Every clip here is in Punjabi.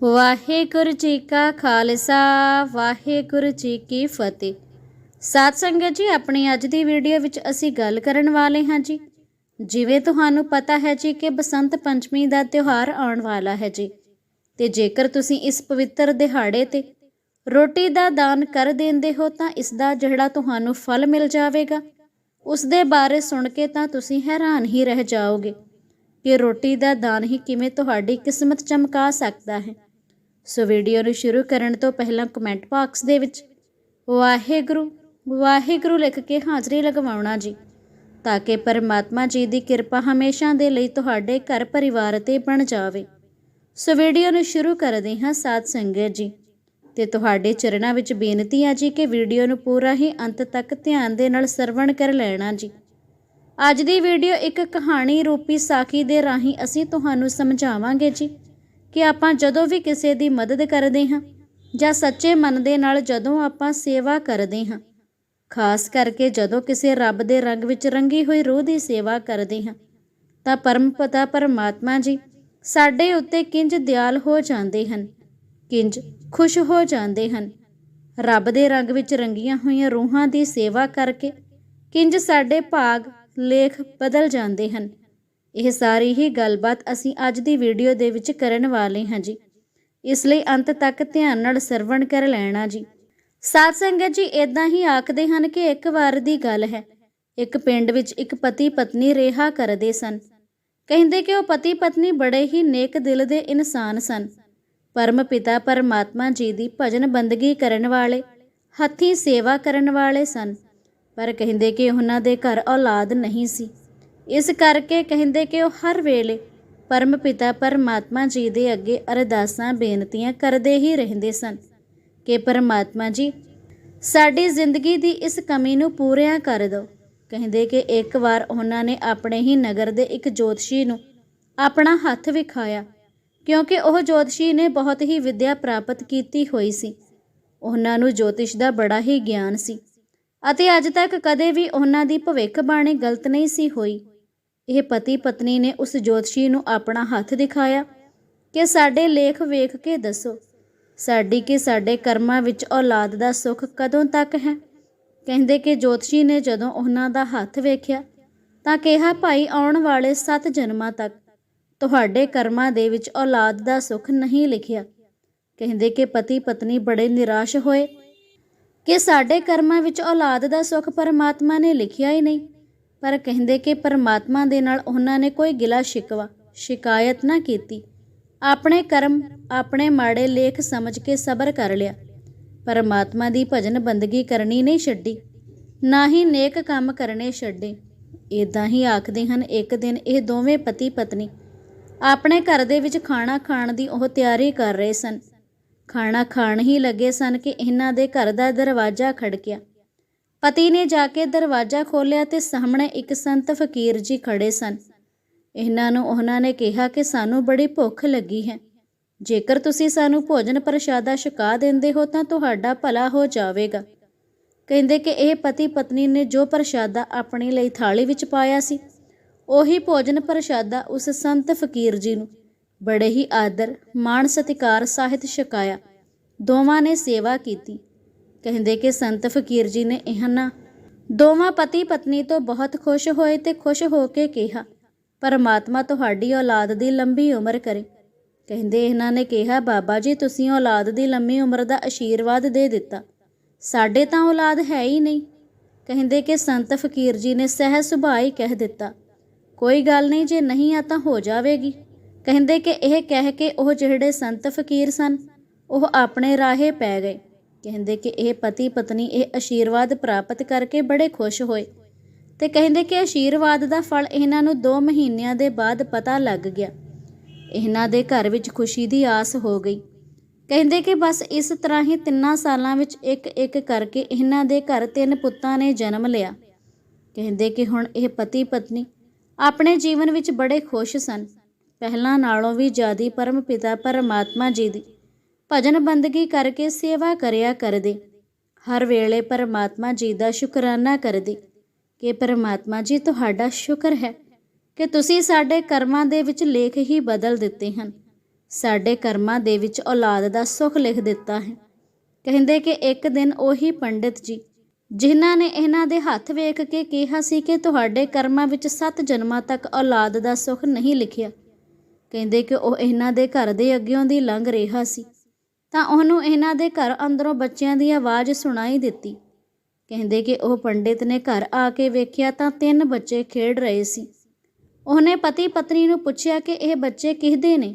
ਵਾਹਿਗੁਰੂ ਜੀ ਕਾ ਖਾਲਸਾ, ਵਾਹਿਗੁਰੂ ਜੀ ਕੀ ਫਤਿਹ। ਸਾਧ ਸੰਗਤ ਜੀ, ਆਪਣੀ ਅੱਜ ਦੀ ਵੀਡੀਓ ਵਿੱਚ ਅਸੀਂ ਗੱਲ ਕਰਨ ਵਾਲੇ ਹਾਂ ਜੀ। ਜਿਵੇਂ ਤੁਹਾਨੂੰ ਪਤਾ ਹੈ ਜੀ ਕਿ ਬਸੰਤ ਪੰਚਮੀ ਦਾ ਤਿਉਹਾਰ ਆਉਣ ਵਾਲਾ ਹੈ ਜੀ। ਤੇ ਜੇਕਰ ਤੁਸੀਂ ਇਸ ਪਵਿੱਤਰ ਦਿਹਾੜੇ ਤੇ ਰੋਟੀ ਦਾ ਦਾਨ ਕਰ ਦਿੰਦੇ ਹੋ, ਤਾਂ ਇਸ ਦਾ ਜਿਹੜਾ ਤੁਹਾਨੂੰ ਫਲ ਮਿਲ ਜਾਵੇਗਾ, ਉਸ ਦੇ ਬਾਰੇ ਸੁਣ ਕੇ ਤਾਂ ਤੁਸੀਂ ਹੈਰਾਨ ਹੀ ਰਹਿ ਜਾਓਗੇ ਕਿ ਰੋਟੀ ਦਾ ਦਾਨ ਹੀ ਕਿਵੇਂ ਤੁਹਾਡੀ ਕਿਸਮਤ ਚਮਕਾ ਸਕਦਾ ਹੈ। ਸੋ ਵੀਡੀਓ ਨੂੰ ਸ਼ੁਰੂ ਕਰਨ ਤੋਂ ਪਹਿਲਾਂ ਕਮੈਂਟ ਬਾਕਸ ਦੇ ਵਿੱਚ, ਵਾਹਿਗੁਰੂ ਵਾਹਿਗੁਰੂ ਲਿਖ ਕੇ ਹਾਜ਼ਰੀ ਲਗਵਾਉਣਾ ਜੀ, ਤਾਂ ਕਿ ਪਰਮਾਤਮਾ ਜੀ ਦੀ ਕਿਰਪਾ ਹਮੇਸ਼ਾ ਦੇ ਲਈ ਤੁਹਾਡੇ ਘਰ ਪਰਿਵਾਰ ਤੇ ਬਣ ਜਾਵੇ। ਸੋ ਵੀਡੀਓ ਨੂੰ ਸ਼ੁਰੂ ਕਰਦੇ ਹਾਂ ਸਾਧ ਸੰਗਤ ਜੀ, ਤੇ ਤੁਹਾਡੇ ਚਰਨਾਂ ਵਿੱਚ ਬੇਨਤੀ ਆ ਜੀ ਕਿ ਵੀਡੀਓ ਨੂੰ ਪੂਰਾ ਹੀ ਅੰਤ ਤੱਕ ਧਿਆਨ ਦੇ ਨਾਲ ਸਰਵਣ ਕਰ ਲੈਣਾ ਜੀ। ਅੱਜ ਦੀ ਵੀਡੀਓ ਇੱਕ ਕਹਾਣੀ ਰੂਪੀ ਸਾਖੀ ਦੇ ਰਾਹੀਂ ਅਸੀਂ ਤੁਹਾਨੂੰ ਸਮਝਾਵਾਂਗੇ ਜੀ। ਕਿ ਆਪਾਂ ਜਦੋਂ ਵੀ ਕਿਸੇ ਦੀ ਮਦਦ ਕਰਦੇ ਹਾਂ ਜਾਂ ਸੱਚੇ ਮਨ ਦੇ ਨਾਲ ਜਦੋਂ ਆਪਾਂ ਸੇਵਾ ਕਰਦੇ ਹਾਂ, ਖਾਸ ਕਰਕੇ ਜਦੋਂ ਕਿਸੇ ਰੱਬ ਦੇ ਰੰਗ ਵਿੱਚ ਰੰਗੀ ਹੋਈ ਰੂਹ ਦੀ ਸੇਵਾ ਕਰਦੇ ਹਾਂ, ਤਾਂ ਪਰਮ ਪਿਤਾ ਪਰਮਾਤਮਾ ਜੀ ਸਾਡੇ ਉੱਤੇ ਕਿੰਜ ਦਿਆਲ ਹੋ ਜਾਂਦੇ ਹਨ, ਕਿੰਜ ਖੁਸ਼ ਹੋ ਜਾਂਦੇ ਹਨ, ਰੱਬ ਦੇ ਰੰਗ ਵਿੱਚ ਰੰਗੀਆਂ ਹੋਈਆਂ ਰੂਹਾਂ ਦੀ ਸੇਵਾ ਕਰਕੇ ਕਿੰਜ ਸਾਡੇ ਭਾਗ, ਲੇਖ ਬਦਲ ਜਾਂਦੇ ਹਨ। ਇਹ ਸਾਰੀ ਹੀ ਗੱਲਬਾਤ ਅਸੀਂ ਅੱਜ ਦੀ ਵੀਡੀਓ ਦੇ ਵਿੱਚ ਕਰਨ ਵਾਲੇ ਹਾਂ ਜੀ। ਇਸ ਲਈ ਅੰਤ ਤੱਕ ਧਿਆਨ ਨਾਲ ਸਰਵਣ ਕਰ ਲੈਣਾ ਜੀ। ਸਾਧ ਸੰਗਤ ਜੀ ਇਦਾਂ ਹੀ ਆਖਦੇ ਹਨ ਕਿ ਇੱਕ ਵਾਰ ਦੀ ਗੱਲ ਹੈ। ਇੱਕ ਪਿੰਡ ਵਿੱਚ ਇੱਕ ਪਤੀ ਪਤਨੀ ਰਿਹਾ ਕਰਦੇ ਸਨ। ਕਹਿੰਦੇ ਕਿ ਉਹ ਪਤੀ ਪਤਨੀ ਬੜੇ ਹੀ ਨੇਕ ਦਿਲ ਦੇ ਇਨਸਾਨ ਸਨ। ਪਰਮ ਪਿਤਾ ਪਰਮਾਤਮਾ ਜੀ ਦੀ ਭਜਨ ਬੰਦਗੀ ਕਰਨ ਵਾਲੇ, ਹੱਥੀਂ ਸੇਵਾ ਕਰਨ ਵਾਲੇ ਸਨ। ਪਰ ਕਹਿੰਦੇ ਕਿ ਉਹਨਾਂ ਦੇ ਘਰ ਔਲਾਦ ਨਹੀਂ ਸੀ। ਇਸ ਕਰਕੇ ਕਹਿੰਦੇ ਕਿ ਉਹ ਹਰ ਵੇਲੇ ਪਰਮ ਪਿਤਾ ਪਰਮਾਤਮਾ ਜੀ ਦੇ ਅੱਗੇ ਅਰਦਾਸਾਂ, ਬੇਨਤੀਆਂ ਕਰਦੇ ਹੀ ਰਹਿੰਦੇ ਸਨ ਕਿ ਪਰਮਾਤਮਾ ਜੀ, ਸਾਡੀ ਜ਼ਿੰਦਗੀ ਦੀ ਇਸ ਕਮੀ ਨੂੰ ਪੂਰਿਆ ਕਰ ਦਿਓ। ਕਹਿੰਦੇ ਕਿ ਇੱਕ ਵਾਰ ਉਹਨਾਂ ਨੇ ਆਪਣੇ ਹੀ ਨਗਰ ਦੇ ਇੱਕ ਜੋਤਸ਼ੀ ਨੂੰ ਆਪਣਾ ਹੱਥ ਵਿਖਾਇਆ, ਕਿਉਂਕਿ ਉਹ ਜੋਤਸ਼ੀ ਨੇ ਬਹੁਤ ਹੀ ਵਿੱਦਿਆ ਪ੍ਰਾਪਤ ਕੀਤੀ ਹੋਈ ਸੀ। ਉਹਨਾਂ ਨੂੰ ਜੋਤਿਸ਼ ਦਾ ਬੜਾ ਹੀ ਗਿਆਨ ਸੀ ਅਤੇ ਅੱਜ ਤੱਕ ਕਦੇ ਵੀ ਉਹਨਾਂ ਦੀ ਭਵਿੱਖਬਾਣੀ ਗਲਤ ਨਹੀਂ ਸੀ ਹੋਈ। ਇਹ ਪਤੀ ਪਤਨੀ ਨੇ ਉਸ ਜੋਤਸ਼ੀ ਨੂੰ ਆਪਣਾ ਹੱਥ ਦਿਖਾਇਆ ਕਿ ਸਾਡੇ ਲੇਖ ਵੇਖ ਕੇ ਦੱਸੋ, ਸਾਡੀ ਕਿ ਸਾਡੇ ਕਰਮਾਂ ਵਿੱਚ ਔਲਾਦ ਦਾ ਸੁੱਖ ਕਦੋਂ ਤੱਕ ਹੈ? ਕਹਿੰਦੇ ਕਿ ਜੋਤਸ਼ੀ ਨੇ ਜਦੋਂ ਉਹਨਾਂ ਦਾ ਹੱਥ ਵੇਖਿਆ ਤਾਂ ਕਿਹਾ, ਭਾਈ, ਆਉਣ ਵਾਲੇ 7 ਜਨਮਾਂ ਤੱਕ ਤੁਹਾਡੇ ਕਰਮਾਂ ਦੇ ਵਿੱਚ ਔਲਾਦ ਦਾ ਸੁੱਖ ਨਹੀਂ ਲਿਖਿਆ। ਕਹਿੰਦੇ ਕਿ ਪਤੀ ਪਤਨੀ ਬੜੇ ਨਿਰਾਸ਼ ਹੋਏ ਕਿ ਸਾਡੇ ਕਰਮਾਂ ਵਿੱਚ ਔਲਾਦ ਦਾ ਸੁੱਖ ਪਰਮਾਤਮਾ ਨੇ ਲਿਖਿਆ ਹੀ ਨਹੀਂ। ਪਰ ਕਹਿੰਦੇ ਕਿ ਪਰਮਾਤਮਾ ਦੇ ਨਾਲ ਉਹਨਾਂ ਨੇ ਕੋਈ ਗਿਲਾ ਸ਼ਿਕਵਾ, ਸ਼ਿਕਾਇਤ ਨਾ ਕੀਤੀ। ਆਪਣੇ ਕਰਮ, ਆਪਣੇ ਮਾੜੇ ਲੇਖ ਸਮਝ ਕੇ ਸਬਰ ਕਰ ਲਿਆ। ਪਰਮਾਤਮਾ ਦੀ ਭਜਨ ਬੰਦਗੀ ਕਰਨੀ ਨਹੀਂ ਛੱਡੀ, ਨਾ ਹੀ ਨੇਕ ਕੰਮ ਕਰਨੇ ਛੱਡੇ। ਇਦਾਂ ਹੀ ਆਖਦੇ ਹਨ, ਇੱਕ ਦਿਨ ਇਹ ਦੋਵੇਂ ਪਤੀ ਪਤਨੀ ਆਪਣੇ ਘਰ ਦੇ ਵਿੱਚ ਖਾਣਾ ਖਾਣ ਦੀ ਉਹ ਤਿਆਰੀ ਕਰ ਰਹੇ ਸਨ। ਖਾਣਾ ਖਾਣ ਹੀ ਲੱਗੇ ਸਨ ਕਿ ਇਹਨਾਂ ਦੇ ਘਰ ਦਾ ਦਰਵਾਜ਼ਾ ਖੜਕਿਆ। ਪਤੀ ਨੇ ਜਾ ਕੇ ਦਰਵਾਜ਼ਾ ਖੋਲ੍ਹਿਆ ਤੇ ਸਾਹਮਣੇ ਇੱਕ ਸੰਤ ਫਕੀਰ ਜੀ ਖੜੇ ਸਨ। ਇਹਨਾਂ ਨੂੰ ਉਹਨਾਂ ਨੇ ਕਿਹਾ ਕਿ ਸਾਨੂੰ ਬੜੀ ਭੁੱਖ ਲੱਗੀ ਹੈ। ਜੇਕਰ ਤੁਸੀਂ ਸਾਨੂੰ ਭੋਜਨ ਪ੍ਰਸ਼ਾਦਾ ਛਕਾ ਦਿੰਦੇ ਹੋ ਤਾਂ ਤੁਹਾਡਾ ਭਲਾ ਹੋ ਜਾਵੇਗਾ। ਕਹਿੰਦੇ ਕਿ ਇਹ ਪਤੀ ਪਤਨੀ ਨੇ ਜੋ ਪ੍ਰਸ਼ਾਦਾ ਆਪਣੀ ਲਈ ਥਾਲੀ ਵਿੱਚ ਪਾਇਆ ਸੀ, ਉਹੀ ਭੋਜਨ ਪ੍ਰਸ਼ਾਦਾ ਉਸ ਸੰਤ ਫਕੀਰ ਜੀ ਨੂੰ। ਬੜੇ ਹੀ ਆਦਰ, ਮਾਣ ਸਤਿਕਾਰ ਸਾਹਿਤ ਛਕਾਇਆ। ਦੋਵਾਂ ਨੇ ਸੇਵਾ ਕੀਤੀ। ਕਹਿੰਦੇ ਕਿ ਸੰਤ ਫਕੀਰ ਜੀ ਨੇ ਇਹਨਾਂ ਦੋਵਾਂ ਪਤੀ ਪਤਨੀ ਤੋਂ ਬਹੁਤ ਖੁਸ਼ ਹੋਏ ਤੇ ਖੁਸ਼ ਹੋ ਕੇ ਕਿਹਾ, ਪਰਮਾਤਮਾ ਤੁਹਾਡੀ ਔਲਾਦ ਦੀ ਲੰਬੀ ਉਮਰ ਕਰੇ। ਕਹਿੰਦੇ ਇਹਨਾਂ ਨੇ ਕਿਹਾ, ਬਾਬਾ ਜੀ, ਤੁਸੀਂ ਔਲਾਦ ਦੀ ਲੰਮੀ ਉਮਰ ਦਾ ਆਸ਼ੀਰਵਾਦ ਦੇ ਦਿੱਤਾ। ਸਾਡੇ ਤਾਂ ਔਲਾਦ ਹੈ ਹੀ ਨਹੀਂ। ਕਹਿੰਦੇ ਕਿ ਸੰਤ ਫਕੀਰ ਜੀ ਨੇ ਸਹਿ ਸੁਭਾਅ ਹੀ ਕਹਿ ਦਿੱਤਾ, ਕੋਈ ਗੱਲ ਨਹੀਂ, ਜੇ ਨਹੀਂ ਆ ਤਾਂ ਹੋ ਜਾਵੇਗੀ। ਕਹਿੰਦੇ ਕਿ ਇਹ ਕਹਿ ਕੇ ਉਹ ਜਿਹੜੇ ਸੰਤ ਫਕੀਰ ਸਨ, ਉਹ ਆਪਣੇ ਰਾਹੇ ਪੈ ਗਏ। ਕਹਿੰਦੇ ਕਿ ਇਹ ਪਤੀ ਪਤਨੀ ਇਹ ਆਸ਼ੀਰਵਾਦ ਪ੍ਰਾਪਤ ਕਰਕੇ ਬੜੇ ਖੁਸ਼ ਹੋਏ ਤੇ ਕਹਿੰਦੇ ਕਿ ਆਸ਼ੀਰਵਾਦ ਦਾ ਫਲ ਇਹਨਾਂ ਨੂੰ 2 ਮਹੀਨਿਆਂ ਦੇ ਬਾਅਦ ਪਤਾ ਲੱਗ ਗਿਆ। ਇਹਨਾਂ ਦੇ ਘਰ ਵਿੱਚ ਖੁਸ਼ੀ ਦੀ ਆਸ ਹੋ ਗਈ। ਕਹਿੰਦੇ ਕਿ ਬਸ ਇਸ ਤਰ੍ਹਾਂ ਹੀ ਤਿੰਨਾਂ ਸਾਲਾਂ ਵਿੱਚ ਇੱਕ ਇੱਕ ਕਰਕੇ ਇਹਨਾਂ ਦੇ ਘਰ ਤਿੰਨ ਪੁੱਤਾਂ ਨੇ ਜਨਮ ਲਿਆ। ਕਹਿੰਦੇ ਕਿ ਹੁਣ ਇਹ ਪਤੀ ਪਤਨੀ ਆਪਣੇ ਜੀਵਨ ਵਿੱਚ ਬੜੇ ਖੁਸ਼ ਸਨ। ਪਹਿਲਾਂ ਨਾਲੋਂ ਵੀ ਜ਼ਿਆਦੀ ਪਰਮ ਪਿਤਾ ਪਰਮਾਤਮਾ ਜੀ ਦੀ ਭਜਨ ਬੰਦਗੀ ਕਰਕੇ ਸੇਵਾ ਕਰਿਆ ਕਰਦੇ। ਹਰ ਵੇਲੇ ਪਰਮਾਤਮਾ ਜੀ ਦਾ ਸ਼ੁਕਰਾਨਾ ਕਰਦੇ ਕਿ ਪਰਮਾਤਮਾ ਜੀ, ਤੁਹਾਡਾ ਸ਼ੁਕਰ ਹੈ ਕਿ ਤੁਸੀਂ ਸਾਡੇ ਕਰਮਾਂ ਦੇ ਵਿੱਚ ਲੇਖ ਹੀ ਬਦਲ ਦਿੱਤੇ ਹਨ। ਸਾਡੇ ਕਰਮਾਂ ਦੇ ਵਿੱਚ ਔਲਾਦ ਦਾ ਸੁੱਖ ਲਿਖ ਦਿੱਤਾ ਹੈ। ਕਹਿੰਦੇ ਕਿ ਇੱਕ ਦਿਨ ਉਹੀ ਪੰਡਿਤ ਜੀ, ਜਿਨ੍ਹਾਂ ਨੇ ਇਹਨਾਂ ਦੇ ਹੱਥ ਵੇਖ ਕੇ ਕਿਹਾ ਸੀ ਕਿ ਤੁਹਾਡੇ ਕਰਮਾਂ ਵਿੱਚ ਸੱਤ ਜਨਮਾਂ ਤੱਕ ਔਲਾਦ ਦਾ ਸੁੱਖ ਨਹੀਂ ਲਿਖਿਆ, ਕਹਿੰਦੇ ਕਿ ਉਹ ਇਹਨਾਂ ਦੇ ਘਰ ਦੇ ਅੱਗਿਓਂ ਦੀ ਲੰਘ ਰਿਹਾ ਸੀ। ਤਾਂ ਉਹਨੂੰ ਇਹਨਾਂ ਦੇ ਘਰ ਅੰਦਰੋਂ ਬੱਚਿਆਂ ਦੀ ਆਵਾਜ਼ ਸੁਣਾਈ ਦਿੱਤੀ। ਕਹਿੰਦੇ ਕਿ ਉਹ ਪੰਡਿਤ ਨੇ ਘਰ ਆ ਕੇ ਵੇਖਿਆ ਤਾਂ ਤਿੰਨ ਬੱਚੇ ਖੇਡ ਰਹੇ ਸੀ। ਉਹਨੇ ਪਤੀ ਪਤਨੀ ਨੂੰ ਪੁੱਛਿਆ ਕਿ ਇਹ ਬੱਚੇ ਕਿਹਦੇ ਨੇ?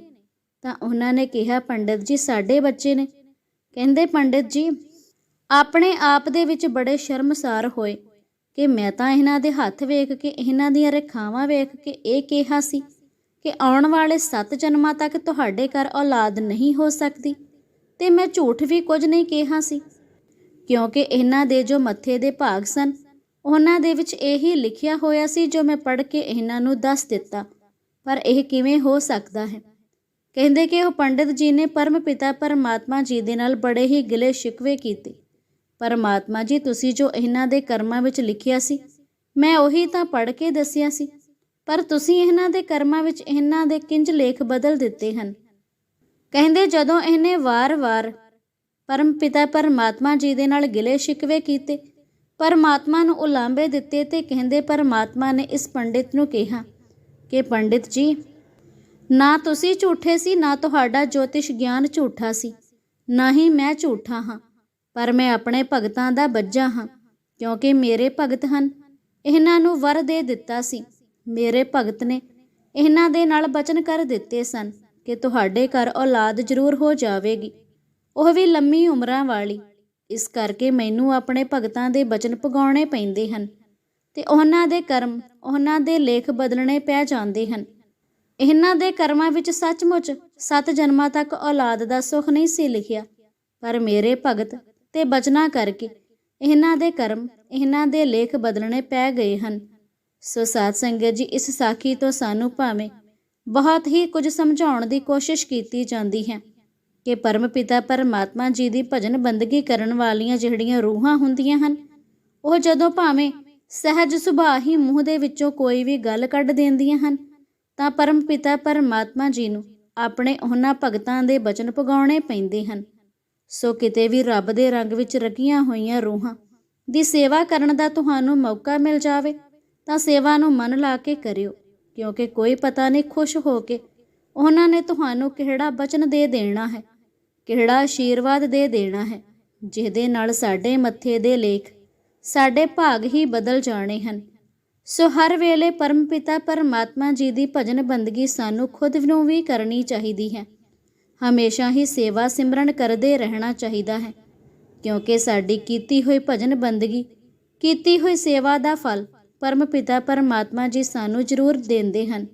ਤਾਂ ਉਹਨਾਂ ਨੇ ਕਿਹਾ, ਪੰਡਿਤ ਜੀ, ਸਾਡੇ ਬੱਚੇ ਨੇ। ਕਹਿੰਦੇ, ਪੰਡਿਤ ਜੀ, ਆਪਣੇ ਆਪ ਦੇ ਵਿੱਚ ਬੜੇ ਸ਼ਰਮਸਾਰ ਹੋਏ ਕਿ ਮੈਂ ਤਾਂ ਇਹਨਾਂ ਦੇ ਹੱਥ ਵੇਖ ਕੇ, ਇਹਨਾਂ ਦੀਆਂ ਰੇਖਾਵਾਂ ਵੇਖ ਕੇ ਇਹ ਕਿਹਾ ਸੀ ਕਿ ਆਉਣ ਵਾਲੇ 7 ਜਨਮਾਂ ਤੱਕ ਤੁਹਾਡੇ ਘਰ ਔਲਾਦ ਨਹੀਂ ਹੋ ਸਕਦੀ। ਤੇ ਮੈਂ ਝੂਠ ਵੀ ਕੁਝ ਨਹੀਂ ਕਿਹਾ ਸੀ। ਕਿਉਂਕਿ ਇਹਨਾਂ ਦੇ ਜੋ ਮੱਥੇ ਦੇ ਭਾਗ ਸਨ, ਉਹਨਾਂ ਦੇ ਵਿੱਚ ਇਹੀ ਲਿਖਿਆ ਹੋਇਆ ਸੀ ਜੋ ਮੈਂ ਪੜ੍ਹ ਕੇ ਇਹਨਾਂ ਨੂੰ ਦੱਸ ਦਿੱਤਾ। ਪਰ ਇਹ ਕਿਵੇਂ ਹੋ ਸਕਦਾ ਹੈ? ਕਹਿੰਦੇ ਕਿ ਉਹ ਪੰਡਿਤ ਜੀ ਨੇ ਪਰਮ ਪਿਤਾ ਪਰਮਾਤਮਾ ਜੀ ਦੇ ਨਾਲ ਬੜੇ ਹੀ ਗਿਲੇ ਸ਼ਿਕਵੇ ਕੀਤੇ। ਪਰਮਾਤਮਾ ਜੀ, ਤੁਸੀਂ ਜੋ ਇਹਨਾਂ ਦੇ ਕਰਮਾਂ ਵਿੱਚ ਲਿਖਿਆ ਸੀ, ਮੈਂ ਉਹੀ ਤਾਂ ਪੜ੍ਹ ਕੇ ਦੱਸਿਆ ਸੀ। ਪਰ ਤੁਸੀਂ ਇਹਨਾਂ ਦੇ ਕਰਮਾਂ ਵਿੱਚ ਇਹਨਾਂ ਦੇ ਕਿੰਜ ਲੇਖ ਬਦਲ ਦਿੱਤੇ ਹਨ? ਕਹਿੰਦੇ ਜਦੋਂ ਇਹਨੇ ਵਾਰ-ਵਾਰ ਪਰਮ ਪਿਤਾ ਪਰਮਾਤਮਾ ਜੀ ਦੇ ਨਾਲ ਗਿਲੇ ਸ਼ਿਕਵੇ ਕੀਤੇ, ਪਰਮਾਤਮਾ ਨੂੰ ਉਲਾਂਭੇ ਦਿੱਤੇ ਤੇ ਕਹਿੰਦੇ ਪਰਮਾਤਮਾ ਨੇ ਇਸ ਪੰਡਿਤ ਨੂੰ ਕਿਹਾ ਕਿ ਪੰਡਿਤ ਜੀ, ਨਾ ਤੁਸੀਂ ਝੂਠੇ ਸੀ, ਨਾ ਤੁਹਾਡਾ ਜੋਤਿਸ਼ ਗਿਆਨ ਝੂਠਾ ਸੀ, ਨਾ ਹੀ ਮੈਂ ਝੂਠਾ ਹਾਂ, ਪਰ ਮੈਂ ਆਪਣੇ ਭਗਤਾਂ ਦਾ ਬੱਜਾ ਹਾਂ, ਕਿਉਂਕਿ ਮੇਰੇ ਭਗਤ ਹਨ। ਇਹਨਾਂ ਨੂੰ ਵਰ ਦੇ ਦਿੱਤਾ ਸੀ। ਮੇਰੇ ਭਗਤ ਨੇ ਇਹਨਾਂ ਦੇ ਨਾਲ ਬਚਨ ਕਰ ਦਿੱਤੇ ਸਨ। ਕਿ ਤੁਹਾਡੇ ਘਰ ਔਲਾਦ ਜ਼ਰੂਰ ਹੋ ਜਾਵੇਗੀ। ਉਹ ਵੀ ਲੰਮੀ ਉਮਰਾਂ ਵਾਲੀ। ਇਸ ਕਰਕੇ ਮੈਨੂੰ ਆਪਣੇ ਭਗਤਾਂ ਦੇ ਬਚਨ ਪੁਗਾਉਣੇ ਪੈਂਦੇ ਹਨ ਤੇ ਉਹਨਾਂ ਦੇ ਕਰਮ, ਉਹਨਾਂ ਦੇ ਲੇਖ ਬਦਲਣੇ ਪੈ ਜਾਂਦੇ ਹਨ। ਇਹਨਾਂ ਦੇ ਕਰਮਾਂ ਵਿੱਚ ਸੱਚਮੁੱਚ ਸੱਤ ਜਨਮਾਂ ਤੱਕ ਔਲਾਦ ਦਾ ਸੁੱਖ ਨਹੀਂ ਸੀ ਲਿਖਿਆ। ਪਰ ਮੇਰੇ ਭਗਤ ਤੇ ਬਚਨਾ ਕਰਕੇ ਇਹਨਾਂ ਦੇ ਕਰਮ, ਇਹਨਾਂ ਦੇ ਲੇਖ ਬਦਲਣੇ ਪੈ ਗਏ ਹਨ। ਸੋ ਸਾਧ ਸੰਗਤ ਜੀ, ਇਸ ਸਾਖੀ ਤੋਂ ਸਾਨੂੰ ਭਾਵੇਂ ਬਹੁਤ ਹੀ ਕੁਝ ਸਮਝਾਉਣ ਦੀ ਕੋਸ਼ਿਸ਼ ਕੀਤੀ ਜਾਂਦੀ ਹੈ ਕਿ ਪਰਮ ਪਿਤਾ ਪਰਮਾਤਮਾ ਜੀ ਦੀ ਭਜਨ ਬੰਦਗੀ ਕਰਨ ਵਾਲੀਆਂ ਜਿਹੜੀਆਂ ਰੂਹਾਂ ਹੁੰਦੀਆਂ ਹਨ, ਉਹ ਜਦੋਂ ਭਾਵੇਂ ਸਹਿਜ ਸੁਭਾਅ ਹੀ ਮੂੰਹ ਦੇ ਵਿੱਚੋਂ ਕੋਈ ਵੀ ਗੱਲ ਕੱਢ ਦਿੰਦੀਆਂ ਹਨ, ਤਾਂ ਪਰਮ ਪਿਤਾ ਪਰਮਾਤਮਾ ਜੀ ਨੂੰ ਆਪਣੇ ਉਹਨਾਂ ਭਗਤਾਂ ਦੇ ਬਚਨ ਪਗਾਉਣੇ ਪੈਂਦੇ ਹਨ। ਸੋ ਕਿਤੇ ਵੀ ਰੱਬ ਦੇ ਰੰਗ ਵਿੱਚ ਰਗੀਆਂ ਹੋਈਆਂ ਰੂਹਾਂ ਦੀ ਸੇਵਾ ਕਰਨ ਦਾ ਤੁਹਾਨੂੰ ਮੌਕਾ ਮਿਲ ਜਾਵੇ, ਤਾਂ ਸੇਵਾ ਨੂੰ ਮਨ ਲਾ ਕੇ ਕਰਿਓ। ਕਿਉਂਕਿ ਕੋਈ ਪਤਾ ਨਹੀਂ ਖੁਸ਼ ਹੋ ਕੇ ਉਹਨਾਂ ਨੇ ਤੁਹਾਨੂੰ ਕਿਹੜਾ ਬਚਨ ਦੇ ਦੇਣਾ ਹੈ, ਕਿਹੜਾ ਆਸ਼ੀਰਵਾਦ ਦੇ ਦੇਣਾ ਹੈ, ਜਿਹਦੇ ਨਾਲ ਸਾਡੇ ਮੱਥੇ ਦੇ ਲੇਖ ਸਾਡੇ ਭਾਗ ਹੀ ਬਦਲ ਜਾਣੇ ਹਨ। ਸੋ ਹਰ ਵੇਲੇ ਪਰਮ ਪਿਤਾ ਪਰਮਾਤਮਾ ਜੀ ਦੀ ਭਜਨ ਬੰਦਗੀ ਸਾਨੂੰ ਖੁਦ ਨੂੰ ਵੀ ਕਰਨੀ ਚਾਹੀਦੀ ਹੈ। ਹਮੇਸ਼ਾ ਹੀ ਸੇਵਾ ਸਿਮਰਨ ਕਰਦੇ ਰਹਿਣਾ ਚਾਹੀਦਾ ਹੈ, ਕਿਉਂਕਿ ਸਾਡੀ ਕੀਤੀ ਹੋਈ ਭਜਨ ਬੰਦਗੀ, ਕੀਤੀ ਹੋਈ ਸੇਵਾ ਦਾ ਫਲ ਪਰਮ ਪਿਤਾ ਪਰਮਾਤਮਾ ਜੀ ਸਾਨੂੰ ਜ਼ਰੂਰ ਦਿੰਦੇ ਹਨ।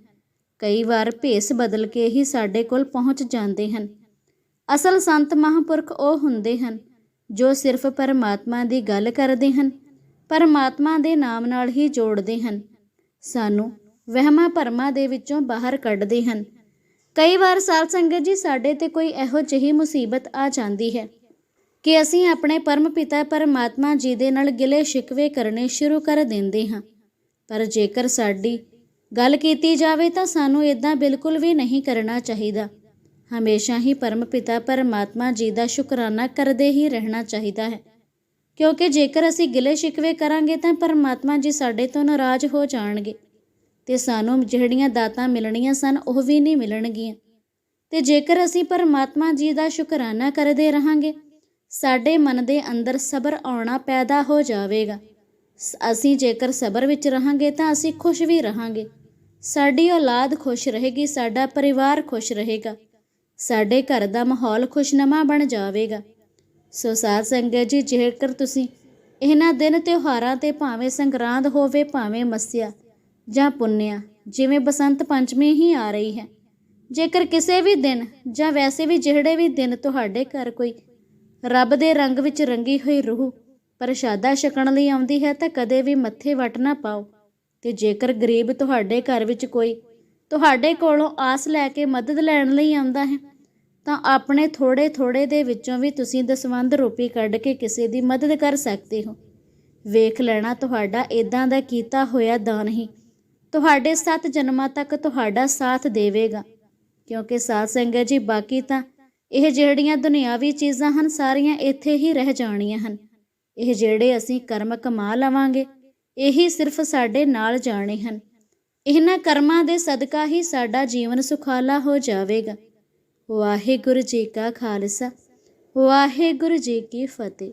ਕਈ ਵਾਰ ਭੇਸ ਬਦਲ ਕੇ ਹੀ ਸਾਡੇ ਕੋਲ ਪਹੁੰਚ ਜਾਂਦੇ ਹਨ। ਅਸਲ ਸੰਤ ਮਹਾਂਪੁਰਖ ਉਹ ਹੁੰਦੇ ਹਨ, ਜੋ ਸਿਰਫ ਪਰਮਾਤਮਾ ਦੀ ਗੱਲ ਕਰਦੇ ਹਨ, ਪਰਮਾਤਮਾ ਦੇ ਨਾਮ ਨਾਲ ਹੀ ਜੋੜਦੇ ਹਨ। ਸਾਨੂੰ ਵਹਿਮਾਂ ਭਰਮਾਂ ਦੇ ਵਿੱਚੋਂ ਬਾਹਰ ਕੱਢਦੇ ਹਨ। ਕਈ ਵਾਰ ਸਾਧ ਸੰਗਤ ਜੀ ਸਾਡੇ ਤੇ ਕੋਈ ਇਹੋ ਜਿਹੀ ਮੁਸੀਬਤ ਆ ਜਾਂਦੀ ਹੈ ਕਿ ਅਸੀਂ ਆਪਣੇ ਪਰਮ ਪਿਤਾ ਪਰਮਾਤਮਾ ਜੀ ਦੇ ਨਾਲ ਗਿਲੇ ਸ਼ਿਕਵੇ ਕਰਨੇ ਸ਼ੁਰੂ ਕਰ ਦਿੰਦੇ ਹਾਂ। ਪਰ ਜੇਕਰ ਸਾਡੀ ਗੱਲ ਕੀਤੀ ਜਾਵੇ ਤਾਂ ਸਾਨੂੰ ਇਦਾਂ ਬਿਲਕੁਲ ਵੀ ਨਹੀਂ ਕਰਨਾ ਚਾਹੀਦਾ। ਹਮੇਸ਼ਾ ਹੀ ਪਰਮ ਪਿਤਾ ਪਰਮਾਤਮਾ ਜੀ ਦਾ ਸ਼ੁਕਰਾਨਾ ਕਰਦੇ ਹੀ ਰਹਿਣਾ ਚਾਹੀਦਾ ਹੈ। ਕਿਉਂਕਿ ਜੇਕਰ ਅਸੀਂ ਗਿਲੇ ਸ਼ਿਕਵੇ ਕਰਾਂਗੇ ਤਾਂ ਪਰਮਾਤਮਾ ਜੀ ਸਾਡੇ ਤੋਂ ਨਾਰਾਜ਼ ਹੋ ਜਾਣਗੇ ਤੇ ਸਾਨੂੰ ਜਿਹੜੀਆਂ ਦਾਤਾਂ ਮਿਲਣੀਆਂ ਸਨ ਉਹ ਵੀ ਨਹੀਂ ਮਿਲਣਗੀਆਂ। ਤੇ ਜੇਕਰ ਅਸੀਂ ਪਰਮਾਤਮਾ ਜੀ ਦਾ ਸ਼ੁਕਰਾਨਾ ਕਰਦੇ ਰਹਾਂਗੇ, ਸਾਡੇ ਮਨ ਦੇ ਅੰਦਰ ਸਬਰ ਆਉਣਾ ਪੈਦਾ ਹੋ ਜਾਵੇਗਾ। ਅਸੀਂ ਜੇਕਰ ਸਬਰ ਵਿੱਚ ਰਹਾਂਗੇ ਤਾਂ ਅਸੀਂ ਖੁਸ਼ ਵੀ ਰਹਾਂਗੇ। ਸਾਡੀ ਔਲਾਦ ਖੁਸ਼ ਰਹੇਗੀ, ਸਾਡਾ ਪਰਿਵਾਰ ਖੁਸ਼ ਰਹੇਗਾ। ਸਾਡੇ ਘਰ ਦਾ ਮਾਹੌਲ ਖੁਸ਼ਨਮਾ ਬਣ ਜਾਵੇਗਾ। ਸੋ ਸਾਧ ਸੰਗਤ ਜੀ, ਜੇਕਰ ਤੁਸੀਂ ਇਹਨਾਂ ਦਿਨ ਤਿਉਹਾਰਾਂ ਤੇ ਭਾਵੇਂ ਸੰਗਰਾਂਦ ਹੋਵੇ, ਭਾਵੇਂ ਮੱਸਿਆ ਜਾਂ ਪੁੰਨਿਆ, ਜਿਵੇਂ ਬਸੰਤ ਪੰਚਮੀ ਹੀ ਆ ਰਹੀ ਹੈ, ਜੇਕਰ ਕਿਸੇ ਵੀ ਦਿਨ ਜਾਂ ਵੈਸੇ ਵੀ ਜਿਹੜੇ ਵੀ ਦਿਨ ਤੁਹਾਡੇ ਘਰ ਕੋਈ ਰੱਬ ਦੇ ਰੰਗ ਵਿੱਚ ਰੰਗੀ ਹੋਈ ਰੂਹ ਪ੍ਰਸ਼ਾਦਾ ਛਕਣ ਲਈ ਆਉਂਦੀ ਹੈ ਤਾਂ ਕਦੇ ਵੀ ਮੱਥੇ ਵੱਟ ਨਾ ਪਾਓ। ਤੇ ਜੇਕਰ ਗਰੀਬ ਤੁਹਾਡੇ ਘਰ ਵਿੱਚ ਕੋਈ ਤੁਹਾਡੇ ਕੋਲੋਂ ਆਸ ਲੈ ਕੇ ਮਦਦ ਲੈਣ ਲਈ ਆਉਂਦਾ ਹੈ, ਤਾਂ ਆਪਣੇ ਥੋੜੇ ਥੋੜੇ ਦੇ ਵਿੱਚੋਂ ਵੀ ਤੁਸੀਂ ਦਸਵੰਧ ਰੂਪੀ ਕੱਢ ਕੇ ਕਿਸੇ ਦੀ ਮਦਦ ਕਰ ਸਕਦੇ ਹੋ। ਵੇਖ ਲੈਣਾ, ਤੁਹਾਡਾ ਇਦਾਂ ਦਾ ਕੀਤਾ ਹੋਇਆ ਦਾਨ ਹੀ ਤੁਹਾਡੇ ਸੱਤ ਜਨਮਾਂ ਤੱਕ ਤੁਹਾਡਾ ਸਾਥ ਦੇਵੇਗਾ। ਕਿਉਂਕਿ ਸਾਧ ਸੰਗਤ ਜੀ, ਬਾਕੀ ਤਾਂ ਇਹ ਜਿਹੜੀਆਂ ਦੁਨਿਆਵੀ ਚੀਜ਼ਾਂ ਹਨ, ਸਾਰੀਆਂ ਇੱਥੇ ਹੀ ਰਹਿ ਜਾਣੀਆਂ ਹਨ। ਇਹ ਜਿਹੜੇ ਅਸੀਂ ਕਰਮ ਕਮਾ ਲਵਾਂਗੇ, ਇਹੀ ਸਿਰਫ ਸਾਡੇ ਨਾਲ ਜਾਣੇ ਹਨ। ਇਹਨਾਂ ਕਰਮਾਂ ਦੇ ਸਦਕਾ ਹੀ ਸਾਡਾ ਜੀਵਨ ਸੁਖਾਲਾ ਹੋ ਜਾਵੇਗਾ। ਵਾਹਿਗੁਰੂ ਜੀ ਕਾ ਖਾਲਸਾ, ਵਾਹਿਗੁਰੂ ਜੀ ਕੀ ਫਤਿਹ।